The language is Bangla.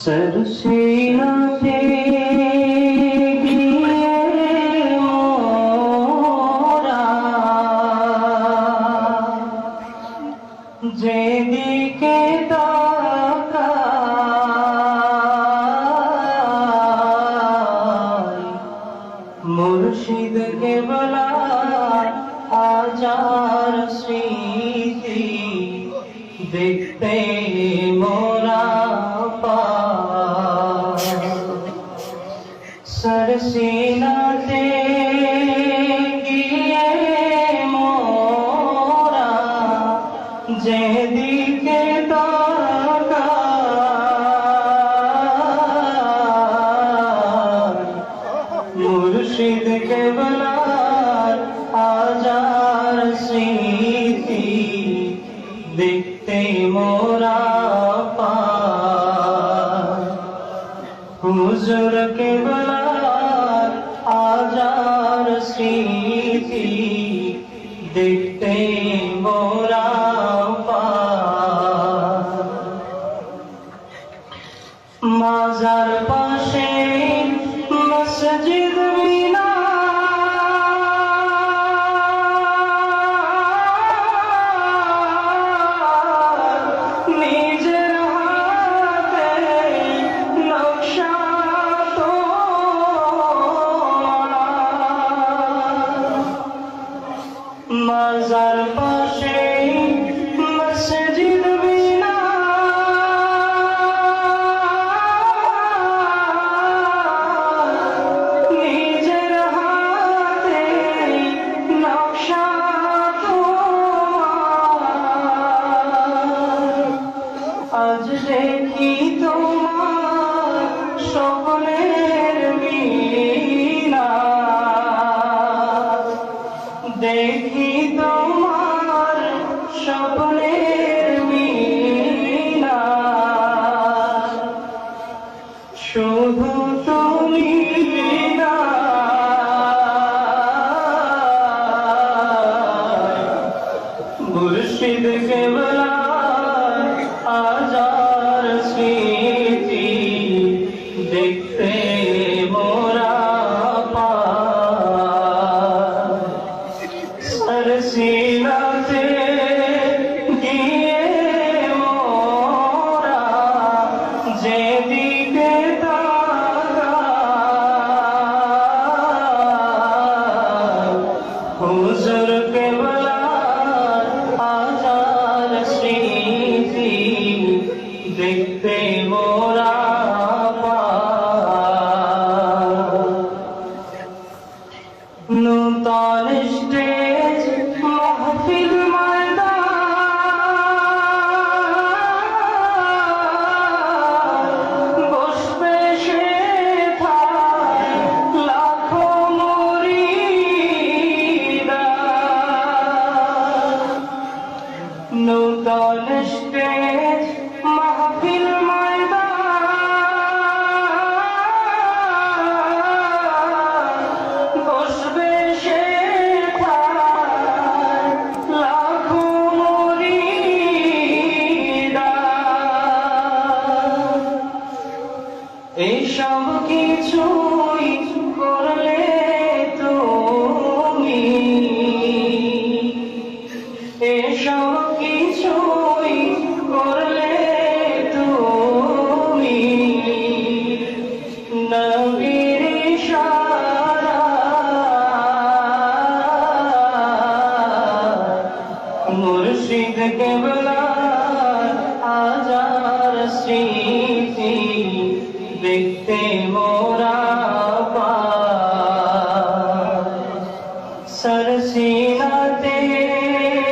सबसे मोरा যেদিকে মুর্শিদ কে বলা আজার স্মৃতি দেখতে মোর সিনাতে গিয়ে মোরা যেদিকে মুর্শিদকে বলার আজার স্মৃতি দেখতে মোরা পা হুজুরকে বলার सी थी শহীদ কেবলা আজার सरसीना तेरे